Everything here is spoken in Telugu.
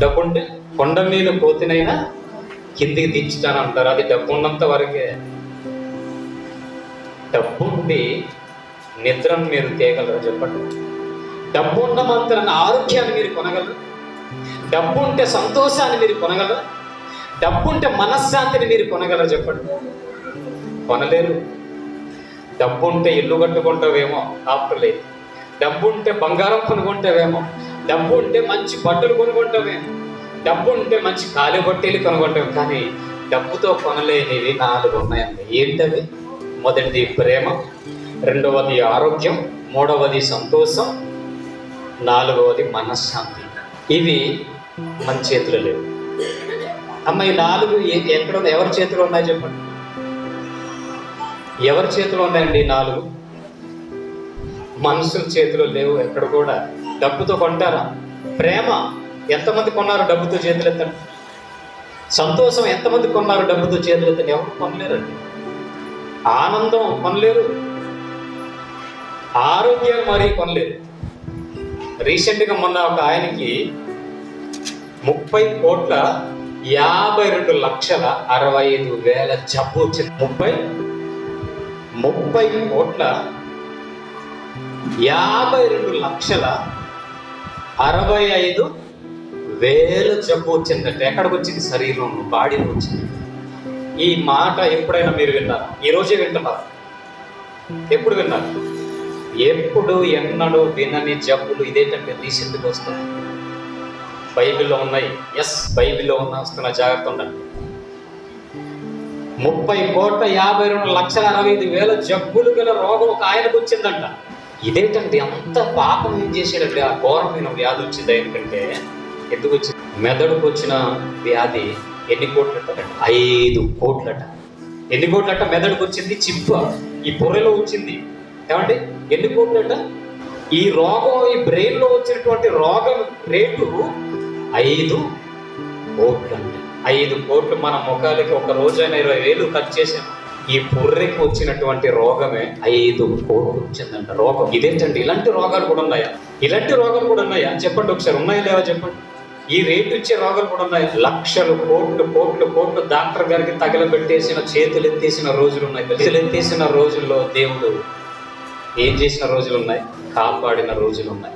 డబ్బుంటే కొండ మీద కోతినైనా కిందికి దించుతాను అంటారు అది డబ్బు ఉన్నంత వరకే. డబ్బు ఉండి నిద్రను మీరు తీయగలరు చెప్పండి. డబ్బు ఉన్నమంతరన్న ఆరోగ్యాన్ని మీరు కొనగలరు. డబ్బు ఉంటే సంతోషాన్ని మీరు కొనగలరు. డబ్బు ఉంటే మనశ్శాంతిని మీరు కొనగలరు చెప్పండి. కొనలేరు. డబ్బు ఉంటే ఇల్లు కట్టుకుంటావేమో ఆఫ్టర్ లేదు డబ్బు ఉంటే బంగారం కొనుక్కుంటావేమో డబ్బు ఉంటే మంచి బట్టలు కొనుక్కుంటామే. డబ్బు ఉంటే మంచి కాలి బట్టలు కొనుక్కుంటాం. కానీ డబ్బుతో కొనలేనివి నాలుగు ఉన్నాయండి. ఏంటవి? మొదటిది ప్రేమ రెండవది ఆరోగ్యం మూడవది సంతోషం నాలుగవది మనశ్శాంతి. ఇవి మన చేతిలో లేవు. అమ్మ ఈ నాలుగు ఎక్కడ ఎవరి చేతిలో ఉన్నాయి చెప్పండి? ఎవరి చేతిలో ఉన్నాయండి ఈ నాలుగు? మనుషుల చేతిలో లేవు ఎక్కడ కూడా. డబ్బుతో కొంటారా? ప్రేమ ఎంతమంది కొన్నారు డబ్బుతో చేతులెత్తండి? సంతోషం ఎంతమంది కొన్నారు డబ్బుతో చేతులు ఎవరు కొనలేరండి? ఆనందం కొనలేరు. ఆరోగ్యం మరీ కొనలేరు. రీసెంట్గా మొన్న ఒక ఆయనకి ముప్పై కోట్ల యాభై రెండు లక్షల అరవై ఐదు వేల జబ్బు వచ్చింది. ముప్పై? ముప్పై కోట్ల యాభై రెండు లక్షల అరవై ఐదు వేల జబ్బు వచ్చిందంటే ఎక్కడికి వచ్చింది శరీరంలో బాడీలో వచ్చింది ఈ మాట ఎప్పుడైనా మీరు విన్నారు? ఈరోజే వింటున్నారు? ఎప్పుడు విన్నారు? ఎప్పుడు ఎన్నడూ వినని జబ్బులు ఇదేంటంటే రీసెంట్గా వస్తుంది బైబిల్లో ఉన్నాయి. ఎస్ బైబిల్లో ఉన్న వస్తున్న జాగ్రత్త ఉండండి. ముప్పై కోట్ల యాభై రెండు లక్షల అరవై ఐదు వేల జబ్బులు గల రోగం ఒక ఆయనకు వచ్చిందంట. ఇదేంటంటే అంత పాపం ఏం చేశాడంటే ఆ ఘోరమైన వ్యాధి వచ్చింది ఎందుకంటే ఎందుకు వచ్చింది? మెదడుకు వచ్చిన వ్యాధి ఎన్ని కోట్లట? ఐదు కోట్లట. ఎన్ని కోట్లట మెదడుకు వచ్చింది? చిప్ప ఈ పొర్రెలో వచ్చింది. ఏమండి? ఎన్ని కోట్లట? ఈ రోగం ఈ బ్రెయిన్లో వచ్చినటువంటి రోగం రేటు ఐదు కోట్లు ఐదు కోట్లు మన ముఖాలకి ఒక రోజైనా ఇరవై వేలు ఖర్చు చేసాము ఈ పుర్రెకి వచ్చినటువంటి రోగమే ఐదు కోట్లు వచ్చిందంట. రోగం. ఇదేంటండి? ఇలాంటి రోగాలు కూడా ఉన్నాయా? ఇలాంటి రోగాలు కూడా ఉన్నాయా? చెప్పండి ఒకసారి ఉన్నాయా లేవా చెప్పండి? ఈ రేటు ఇచ్చే రోగాలు కూడా ఉన్నాయి? లక్షలు కోట్లు కోట్లు కోట్లు డాక్టర్ గారికి తగలబెట్టేసిన చేతులు ఎత్తేసిన రోజులు ఉన్నాయి. చేతులు ఎత్తేసిన రోజుల్లో దేవుడు ఏం చేసిన రోజులు ఉన్నాయి? కాపాడిన రోజులు ఉన్నాయి.